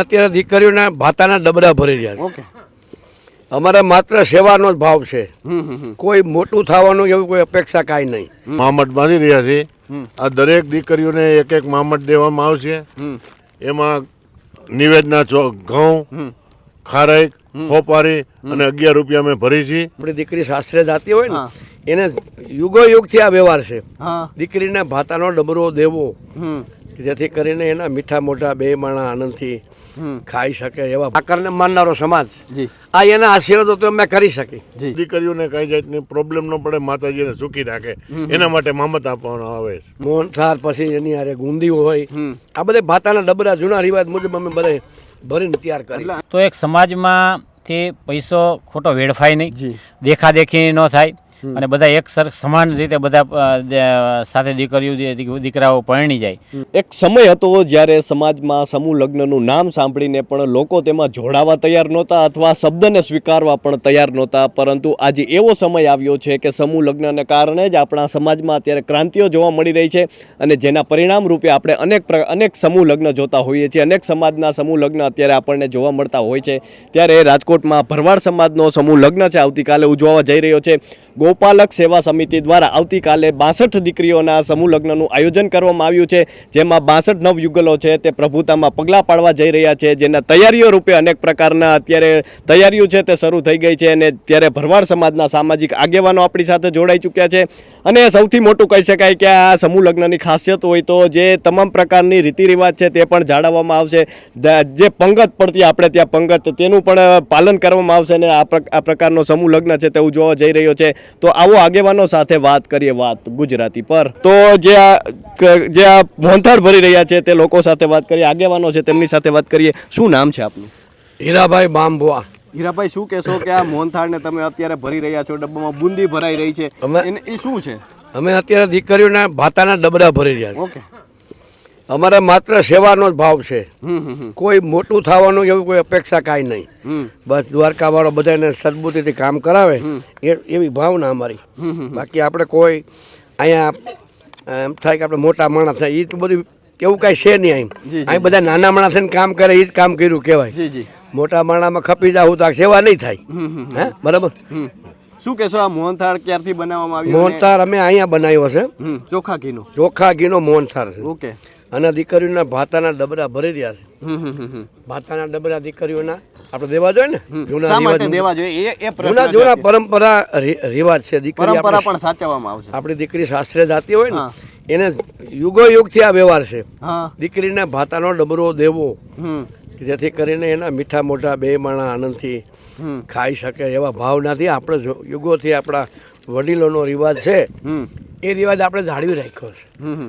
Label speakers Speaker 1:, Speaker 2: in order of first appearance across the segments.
Speaker 1: અત્યારે દીકરીઓના ભાતાના ડબરા ભરી રહ્યા છે. અમારે માત્ર સેવાનો જ ભાવ છે. કોઈ મોટું થવાનું એવું કોઈ અપેક્ષા કાંઈ નહીં.
Speaker 2: મામટ બાંધી રહ્યા છે. આ દરેક દીકરીઓને એક એક મામટ દેવામાં આવશે. એમાં નિવેદના ઘઉં ખારેક ખોપારી અને અગિયાર રૂપિયા અમે ભરી છીએ.
Speaker 1: આપણી દીકરી શાસ્ત્રે જાતી હોય. ને એને યુગો યુગથી આ વ્યવહાર છે. દીકરીને ભાતાનો ડબરો દેવો. જેથી કરીને એના મીઠા મોઢા બે માણા આનંદથી ખાઈ શકે એવા આકારને માનનારો સમાજ. આ એના આશીર્વાદો તો અમે કરી શકી
Speaker 2: દીકરીઓને કઈ જાતની પ્રોબ્લેમ ન પડે માતાજીને સુખી રાખે. એના માટે મામત આપવાનો આવે છે.
Speaker 1: મોહનથાર પછી એની આરે ગુંદી હોય. આ બધે ભાતાના ડબરા જૂના રિવાજ મુજબ અમે બધે ભરીને તૈયાર કરી
Speaker 3: તો એક સમાજમાં તે પૈસો ખોટો વેડફાય નહીં. દેખાદેખી ન થાય. અને બધા એક સર સમાન રીતે બધા સાથે દીકરીઓ દીકરાઓ પરણી જાય.
Speaker 4: એક સમય હતો જ્યારે સમાજમાં સમૂહ લગ્નનું નામ સાંભળીને પણ લોકો તેમાં જોડાવા તૈયાર નહોતા અથવા શબ્દને સ્વીકારવા પણ તૈયાર નહોતા. પરંતુ આજે એવો સમય આવ્યો છે કે સમૂહ લગ્નને કારણે જ આપણા સમાજમાં અત્યારે ક્રાંતિઓ જોવા મળી રહી છે અને જેના પરિણામ રૂપે આપણે અનેક અનેક સમૂહ લગ્ન જોતા હોઈએ છીએ. અનેક સમાજના સમૂહ લગ્ન અત્યારે આપણને જોવા મળતા હોય છે. ત્યારે રાજકોટમાં ભરવાડ સમાજનો સમૂહ લગ્ન છે. આવતીકાલે ઉજવવા જઈ રહ્યો છે. ગોપાલક સેવા સમિતિ દ્વારા આવતીકાલે બાસઠ દીકરીઓના સમૂહ લગ્નનું આયોજન કરવામાં આવ્યું છે, જેમાં બાસઠ નવ યુગલો છે, તે પ્રભુતામાં પગલાં પાડવા જઈ રહ્યા છે, જેના તૈયારીઓ રૂપે અનેક પ્રકારના અત્યારે તૈયારીઓ છે તે શરૂ થઈ ગઈ છે અને ત્યારે ભરવાડ સમાજના સામાજિક આગેવાનો આપણી સાથે જોડાઈ ચૂક્યા છે. અને સૌથી મોટું કહી શકાય કે આ સમૂહ લગ્નની ખાસિયત હોય તો જે તમામ પ્રકારની રીતિ રિવાજ છે તે પણ જાળવવામાં આવશે. જે પંગત પડતી આપણે ત્યાં પંગત, તેનું પણ પાલન કરવામાં આવશે અને આ પ્રકારનો સમૂહ લગ્ન છે તે ઉજવવા જઈ રહ્યો છે. તો આવો આગેવાનો સાથે વાત કરીએ વાત ગુજરાતી પર. તો જે આ જે આ મોહનથાળ ભરી રહ્યા છે તે લોકો સાથે વાત કરીએ આગેવાનો છે તેમની સાથે વાત કરીએ. શું નામ છે આપનું?
Speaker 1: હીરાભાઈ બામભુઆ
Speaker 4: હીરાભાઈ શું કહેશો કે આ મોહનથાળને તમે અત્યારે ભરી રહ્યા છો ડબ્બામાં બુંદી ભરાઈ રહી છે
Speaker 1: અમે-
Speaker 4: એને એ શું છે?
Speaker 1: અમે અત્યારે દીકરીઓના ભાતાના ડબરા ભરી રહ્યા છે
Speaker 4: ઓકે.
Speaker 1: અમારે માત્ર સેવાનો જ ભાવ છે. કોઈ મોટું થવાનું એવું કોઈ અપેક્ષા કાંઈ નહીં. બસ દ્વારકાવાળો બધાને સદબુદ્ધિથી કામ કરાવે એ એવી ભાવના અમારી. બાકી આપણે કોઈ અહીંયા એમ થાય કે આપણે મોટા માણસ એ તો બધું એવું કાંઈ છે નહીં. અહીં. અહીં બધા નાના માણસ કામ કરે એ જ કામ કર્યું કહેવાય. મોટા માણામાં ખપી જાવ તો સેવા નહીં થાય. હે બરાબર?
Speaker 4: શું કહેશો આ મોહનથાળ ક્યારથી બનાવવામાં આવ્યો
Speaker 1: મોહનથાર અમે અહીંયા બનાવ્યો છે.
Speaker 4: ચોખા ઘીનો.
Speaker 1: ચોખા ઘીનો મોહનથાર છે.
Speaker 4: ઓકે.
Speaker 1: અને દીકરીઓના ભાતાના ડબરા ભરી રહ્યા છે. ભાતાના ડબરા દીકરીઓના આપણે દેવા જોઈએ ને? જૂના રિવાજ
Speaker 4: દેવા જોઈએ? એ
Speaker 1: જૂના. જૂના પરંપરા રિવાજ છે દીકરી
Speaker 4: પરંપરા પણ સાચવવામાં આવશે.
Speaker 1: આપણી દીકરી સાસરે જાતી હોય ને એને યુગો યુગથી આ વ્યવહાર છે. દીકરીને ભાતાનો ડબરો દેવો જેથી કરીને એના મીઠા મોઢા બે માણા આનંદથી ખાઈ શકે એવા ભાવનાથી આપણે યુગોથી આપણા વડીલોનો રિવાજ છે. એ રિવાજ આપણે જાળવી રાખ્યો છે.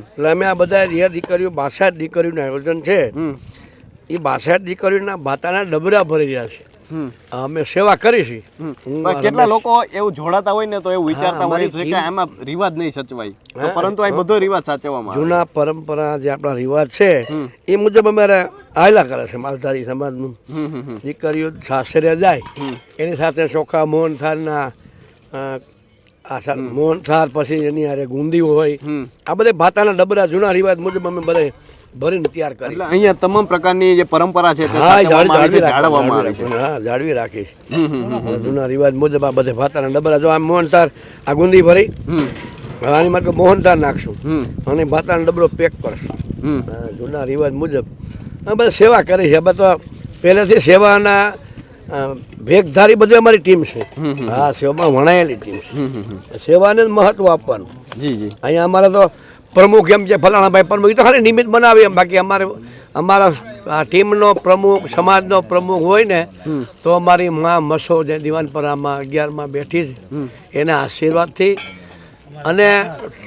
Speaker 1: એટલે અમે આ બધા રિયા દીકરીઓ બાસાઠ દીકરીઓનું આયોજન છે. એ બાસાઠ દીકરીઓના ભાતાના ડબરા ભરી રહ્યા છે. અમે સેવા કરી છે.
Speaker 4: કેટલા લોકો એવું જોડાતા હોય ને તો એવું વિચારતા હોય છે કે આમાં રિવાજ નહીં સચવાય. પરંતુ આ બધો રિવાજ સાચવવામાં
Speaker 1: જૂના પરંપરા જે આપણા રિવાજ છે એ મુજબ અમારે આયલા કરે છે માલધારી સમાજનું. દીકરીઓ સાસરે જાય એની સાથે ચોખા મોહનથાળના અ, આ મોહનથાર પછી એની હારે ગુંદી હોય. આ બધે ભાતાના ડબરા જૂના રિવાજ મુજબ અમે બધે ભરીને તૈયાર કરી.
Speaker 4: એટલે અહીંયા તમામ પ્રકારની જે પરંપરા છે
Speaker 1: હા
Speaker 4: જાળવવામાં આવી છે.
Speaker 1: હા જાળવી રાખીશ જૂના રિવાજ મુજબ આ બધે ભાતાના ડબરા. જો આ મોહનથાર આ ગુંદી ભરી. આની માટે મોહનથાળ નાખશું. અને ભાતાનો ડબરો પેક કરશું. જૂના રિવાજ મુજબ. બધા સેવા કરી છે. બધા તો પહેલેથી સેવાના ભેગધારી બધું અમારી ટીમ છે. હા સેવામાં વણાયેલી ટીમ છે. સેવાને મહત્વ આપવાનું.
Speaker 4: જી જી.
Speaker 1: અહીંયા અમારે તો પ્રમુખ એમ છે ફલાણાભાઈ પ્રમુખ એ તો ખાલી નિમિત્ત બનાવી એમ. બાકી અમારે અમારા આ ટીમનો પ્રમુખ સમાજનો પ્રમુખ હોય ને તો અમારી મા મસો જે દિવાનપરામાં અગિયારમાં બેઠી છે એના આશીર્વાદથી અને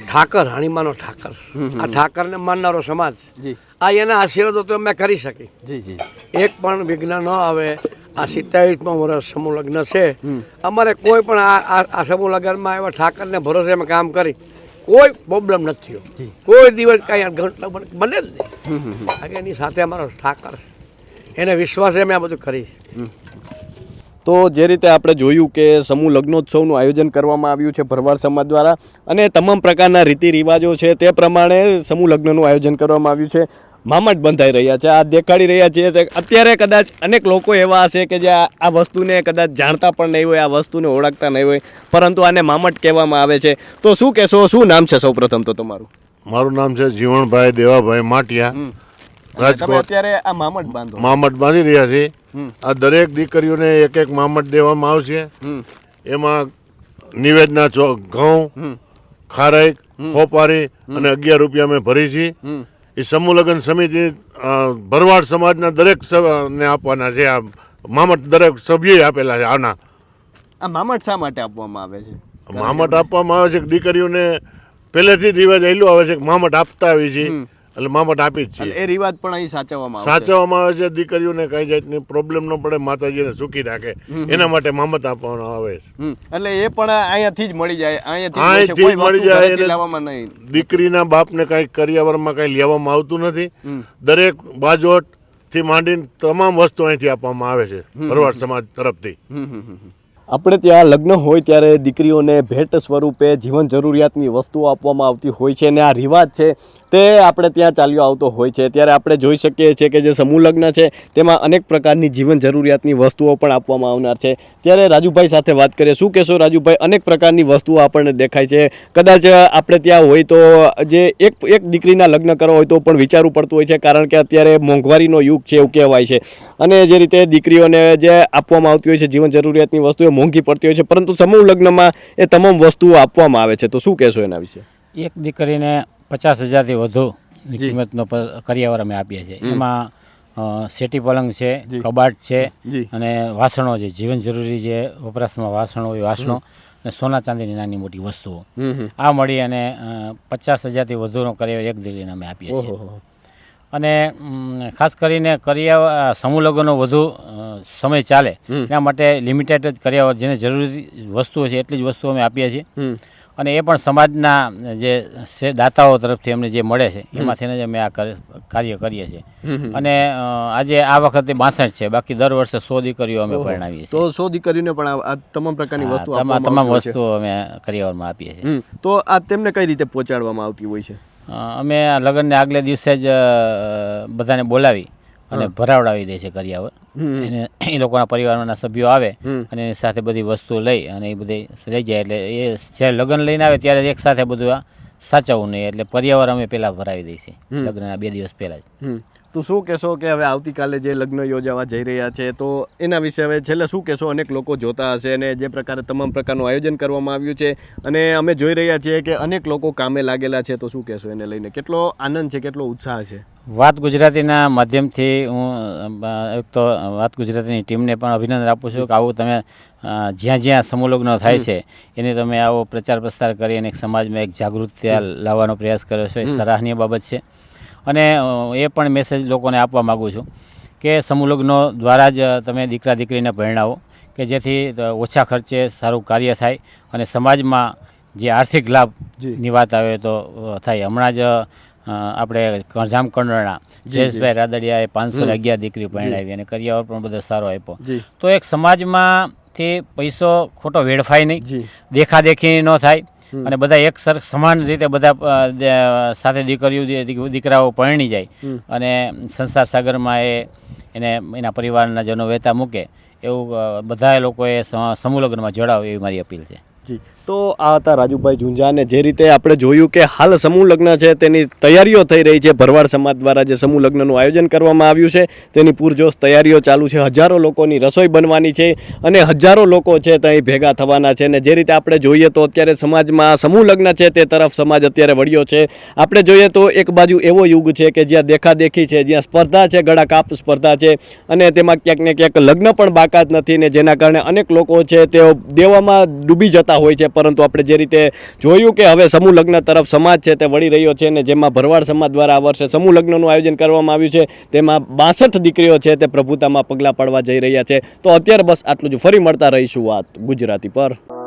Speaker 1: ઠાકર હાણીમાનો ઠાકર. આ ઠાકરને માનનારો સમાજ. આ એના આશીર્વાદો તો અમે કરી શકી
Speaker 4: જી જી.
Speaker 1: એક પણ વિઘ્ન ન આવે આ સિત્તાવીસમાં વર્ષ સમૂહ લગ્ન છે. અમારે કોઈ પણ આ આ- સમૂહ લગ્નમાં એવા ઠાકરને ભરોસે અમે કામ કરી કોઈ પ્રોબ્લેમ નથી થયો. કોઈ દિવસ કાંઈ ઘંટલો બને જ નહીં. કારણ એની સાથે અમારો ઠાકર. એને વિશ્વાસે અમે આ બધું કરી
Speaker 4: તો જે રીતે આપણે જોયું કે સમૂહ લગ્નોત્સવનું આયોજન કરવામાં આવ્યું છે ભરવાડ સમાજ દ્વારા અને તમામ પ્રકારના રીતિ રિવાજો છે તે પ્રમાણે સમૂહ લગ્નનું આયોજન કરવામાં આવ્યું છે. મામટ બંધાઈ રહ્યા છે આ દેખાડી રહ્યા છીએ તે અત્યારે કદાચ અનેક લોકો એવા હશે કે જે આ વસ્તુને કદાચ જાણતા પણ નહીં હોય આ વસ્તુને ઓળખતા નહીં હોય પરંતુ આને મામટ કહેવામાં આવે છે. તો શું કહેશો? શું નામ છે સૌપ્રથમ તો તમારું?
Speaker 2: મારું નામ છે જીવણભાઈ દેવાભાઈ માટિયા. રાજકોટ
Speaker 4: અત્યારે આ મામટ બાંધો.
Speaker 2: મામટ બાંધી રહ્યા છે. આ દરેક દીકરીઓને એક એક મામટ દેવામાં આવશે. એમાં નિવેદના ઘઉં ખારેક ખોપારી અને અગિયાર રૂપિયા અમે ભરી છીએ એ સમૂહ લગ્ન સમિતિ ભરવાડ સમાજના દરેક ને આપવાના છે. આ મામટ દરેક સભ્યએ આપેલા છે આના.
Speaker 4: આ મામટ શા માટે આપવામાં આવે છે?
Speaker 2: મામટ આપવામાં આવે છે કે દીકરીઓને પહેલેથી જ રિવાજ આવેલું આવે છે કે મામટ આપતા આવી છે. એટલે મામટ આપી જ છીએ.
Speaker 4: એ રિવાજ પણ અહીં સાચવવામાં આવે છે
Speaker 2: સાચવવામાં આવે છે દીકરીઓને કઈ જાતની પ્રોબ્લેમ ન પડે માતાજીને સુખી રાખે. એના માટે મામત આપવાનો આવે છે.
Speaker 4: એટલે એ પણ અહીંયાથી જ મળી જાય અહીંયાથી જ મળે છે. કોઈ
Speaker 2: મળી જાય એટલે-
Speaker 4: લાવવામાં નહીં.
Speaker 2: દીકરીના બાપને કાંઈ કરિયાવરમાં કાંઈ લેવામાં આવતું નથી. દરેક બાજોટથી માંડીને તમામ વસ્તુ અહીંથી આપવામાં આવે છે ભરવાડ સમાજ તરફથી.
Speaker 4: આપણે ત્યાં લગ્ન હોય ત્યારે દીકરીઓને ભેટ સ્વરૂપે જીવન જરૂરિયાતની વસ્તુઓ આપવામાં આવતી હોય છે અને આ રિવાજ છે તે આપણે ત્યાં ચાલ્યો આવતો હોય છે. ત્યારે આપણે જોઈ શકીએ છીએ કે જે સમૂહ લગ્ન છે તેમાં અનેક પ્રકારની જીવન જરૂરિયાતની વસ્તુઓ પણ આપવામાં આવનાર છે. ત્યારે રાજુભાઈ સાથે વાત કરીએ. શું કહેશો રાજુભાઈ? અનેક પ્રકારની વસ્તુઓ આપણને દેખાય છે. કદાચ આપણે ત્યાં હોય તો જે એક એક દીકરીના લગ્ન કરવા હોય તો પણ વિચારવું પડતું હોય છે, કારણ કે અત્યારે મોંઘવારીનો યુગ છે એવું કહેવાય છે. અને જે રીતે દીકરીઓને જે આપવામાં આવતી હોય છે જીવન જરૂરિયાતની વસ્તુઓ મોંઘી પડતી હોય છે પરંતુ સમૂહ લગ્નમાં એ તમામ વસ્તુઓ આપવામાં આવે છે. તો શું કહેશો એના વિશે?
Speaker 3: એક દીકરીને પચાસ હજારથી વધુ કિંમતનો કરિયાવર અમે આપીએ છીએ. એમાં સેટી પલંગ છે કબાટ છે અને વાસણો છે. જીવન જરૂરી જે વપરાશમાં વાસણો હોય વાસણો અને સોના ચાંદીની નાની મોટી વસ્તુઓ. આ મળી અને પચાસ હજારથી વધુનો કરિયાવર એક દીકરીને અમે આપીએ છીએ. અને ખાસ કરીને કરિયા સમૂહ વધુ સમય ચાલે. એના માટે લિમિટેડ જ કર્યા જેને જરૂરી વસ્તુઓ છે એટલી જ વસ્તુઓ અમે આપીએ છીએ. અને એ પણ સમાજના જે દાતાઓ તરફથી અમને જે મળે છે એમાંથી જ અમે આ કાર્ય કરીએ છીએ. અને આજે આ વખતે બાસઠ છે બાકી દર વર્ષે સો દીકરીઓ અમે પરણાવીએ છીએ.
Speaker 4: તો સો દીકરીઓને પણ આ તમામ પ્રકારની વસ્તુ
Speaker 3: તમામ. વસ્તુઓ અમે કરિયાવરમાં આપીએ છીએ.
Speaker 4: તો આ તેમને કઈ રીતે પહોંચાડવામાં આવતી હોય છે?
Speaker 3: અમે આ લગ્નને આગલે દિવસે જ બધાને બોલાવી અને ભરાવડાવી દે છે કરિયાવર. એને એ લોકોના પરિવારના સભ્યો આવે અને એની સાથે બધી વસ્તુ લઈ અને એ બધી લઈ જાય. એટલે એ જ્યારે લગ્ન લઈને આવે ત્યારે એક સાથે બધું આ સાચવવું નહીં. એટલે પર્યાવરણ અમે પહેલાં ભરાવી દઈએ છીએ. લગ્નના બે દિવસ પહેલાં જ.
Speaker 4: તો શું કહેશો કે હવે આવતીકાલે જે લગ્ન યોજાવા જઈ રહ્યા છે તો એના વિશે હવે છેલ્લે શું કહેશો? અનેક લોકો જોતા હશે અને જે પ્રકારે તમામ પ્રકારનું આયોજન કરવામાં આવ્યું છે અને અમે જોઈ રહ્યા છીએ કે અનેક લોકો કામે લાગેલા છે તો શું કહેશો એને લઈને? કેટલો આનંદ છે કેટલો ઉત્સાહ છે?
Speaker 3: વાત ગુજરાતીના માધ્યમથી હું એક તો વાત ગુજરાતીની ટીમને પણ અભિનંદન આપું છું કે આવું તમે જ્યાં જ્યાં સમૂહ થાય છે એને તમે આવો પ્રચાર પ્રસાર કરી અને એક સમાજમાં એક જાગૃતિ લાવવાનો પ્રયાસ કર્યો છો એ સરાહનીય બાબત છે. અને એ પણ મેસેજ લોકોને આપવા માગું છું કે સમૂહ લગ્નો દ્વારા જ તમે દીકરા દીકરીને પરણાવો કે જેથી ઓછા ખર્ચે સારું કાર્ય થાય અને સમાજમાં જે આર્થિક લાભની વાત આવે તો થાય. હમણાં જ આપણે જામ કંડરણા જયેશભાઈ રાદડિયાએ પાંચસો અગિયાર દીકરી પરણાવી અને કરિયાવર પણ બધો સારો આપ્યો. તો એક સમાજમાંથી પૈસો ખોટો વેડફાય નહીં. દેખાદેખી ન થાય. અને બધા એક સર સમાન રીતે બધા સાથે દીકરીઓ દીકરાઓ પરણી જાય. અને સંસાર સાગરમાં એ એને એના પરિવારના જનો વહેતા મૂકે. એવું બધા લોકોએ સમ- સમૂહ લગ્નમાં જોડાવ એવી મારી અપીલ છે.
Speaker 4: જી. તો આ હતા રાજુભાઈ ઝુંઝાને જે રીતે આપણે જોયું કે હાલ સમૂહ લગ્ન છે, તેની તૈયારીઓ થઈ રહી છે. ભરવાડ સમાજ દ્વારા જે સમૂહ લગ્નનું આયોજન કરવામાં આવ્યું છે, તેની પૂરજોશ તૈયારીઓ ચાલુ છે. હજારો લોકોની રસોઈ બનવાની છે અને હજારો લોકો છે ત્યાં ભેગા થવાના છે અને જે રીતે આપણે જોઈએ તો અત્યારે સમાજમાં સમૂહ લગ્ન છે તે તરફ સમાજ અત્યારે વળ્યો છે. આપણે જોઈએ તો એક બાજુ એવો યુગ છે કે જ્યાં દેખાદેખી છે, જ્યાં સ્પર્ધા છે, ગળા કાપ સ્પર્ધા છે અને તેમાં ક્યાંક ને ક્યાંક લગ્ન પણ બાકાત નથી ને જેના કારણે અનેક લોકો છે તેઓ દેવામાં ડૂબી જતા હોય છે. પરંતુ આપણે જે રીતે જોયું કે હવે સમૂહ લગ્ન તરફ સમાજ છે તે વળી રહ્યો છે અને જેમાં ભરવાડ સમાજ દ્વારા આ વર્ષે સમૂહ લગ્નનું આયોજન કરવામાં આવ્યું છે, તેમાં બાસઠ દીકરીઓ છે તે પ્રભુતામાં પગલાં પાડવા જઈ રહ્યા છે. તો અત્યારે બસ આટલું જ. ફરી મળતા રહીશું વાત ગુજરાતી પર.